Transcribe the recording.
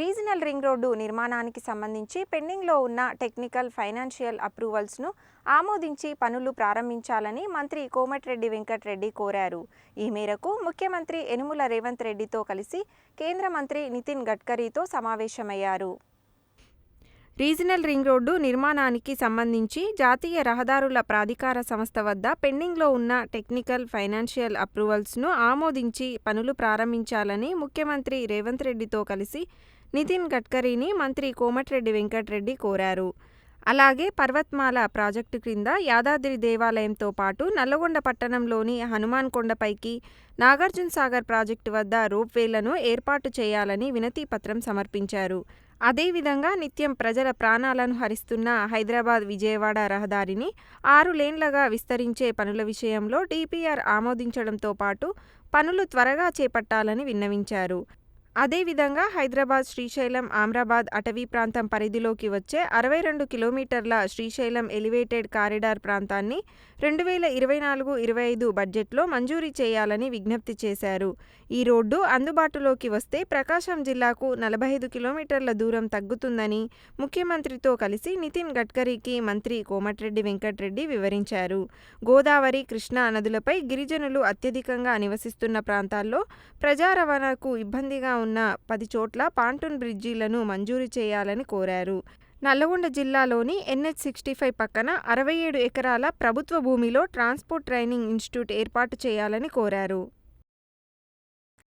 Regional ring road నిర్మాణానికి సంబంధించి పెండింగ్లో ఉన్న టెక్నికల్ ఫైనాన్షియల్ అప్రూవల్స్ను ఆమోదించి పనులు ప్రారంభించాలని మంత్రి కోమటిరెడ్డి వెంకటరెడ్డి కోరారు. ఈ మేరకు ముఖ్యమంత్రి యనుమల రేవంత్ రెడ్డితో కలిసి కేంద్ర మంత్రి నితిన్ గడ్కరీతో సమావేశమయ్యారు. రీజనల్ రింగ్ రోడ్డు నిర్మాణానికి సంబంధించి జాతీయ రహదారుల ప్రాధికార సంస్థ వద్ద పెండింగ్లో ఉన్న టెక్నికల్ ఫైనాన్షియల్ అప్రూవల్స్ను ఆమోదించి పనులు ప్రారంభించాలని ముఖ్యమంత్రి రేవంత్ రెడ్డితో కలిసి నితిన్ గడ్కరీని మంత్రి కోమటిరెడ్డి వెంకటరెడ్డి కోరారు. అలాగే పర్వత్మాల ప్రాజెక్టు క్రింద యాదాద్రి దేవాలయంతో పాటు నల్లగొండ పట్టణంలోని హనుమాన్ కొండపైకి నాగార్జున సాగర్ ప్రాజెక్టు వద్ద రోప్వేలను ఏర్పాటు చేయాలని వినతిపత్రం సమర్పించారు. అదేవిధంగా నిత్యం ప్రజల ప్రాణాలను హరిస్తున్న హైదరాబాద్ విజయవాడ రహదారిని ఆరు లేన్లుగా విస్తరించే పనుల విషయంలో డిపిఆర్ ఆమోదించడంతో పాటు పనులు త్వరగా చేపట్టాలని విన్నవించారు. అదేవిధంగా హైదరాబాద్ శ్రీశైలం ఆమ్రాబాద్ అటవీ ప్రాంతం పరిధిలోకి వచ్చే అరవై రెండు కిలోమీటర్ల శ్రీశైలం ఎలివేటెడ్ కారిడార్ ప్రాంతాన్ని రెండు వేల ఇరవై నాలుగు ఇరవై ఐదు బడ్జెట్లో మంజూరీ చేయాలని విజ్ఞప్తి చేశారు. ఈ రోడ్డు అందుబాటులోకి వస్తే ప్రకాశం జిల్లాకు నలభై ఐదు కిలోమీటర్ల దూరం తగ్గుతుందని ముఖ్యమంత్రితో కలిసి నితిన్ గడ్కరీకి మంత్రి కోమటిరెడ్డి వెంకటరెడ్డి వివరించారు. గోదావరి కృష్ణా నదులపై గిరిజనులు అత్యధికంగా నివసిస్తున్న ప్రాంతాల్లో ప్రజా రవాణాకు ఇబ్బందిగా ఉన్న పది చోట్ల పాంటూన్ బ్రిడ్జీలను మంజూరు చేయాలని కోరారు. నల్లగొండ జిల్లాలోని ఎన్హెచ్ సిక్స్టీ ఫైవ్ పక్కన అరవై ఏడు ఎకరాల ప్రభుత్వ భూమిలో ట్రాన్స్పోర్ట్ ట్రైనింగ్ ఇన్స్టిట్యూట్ ఏర్పాటు చేయాలని కోరారు.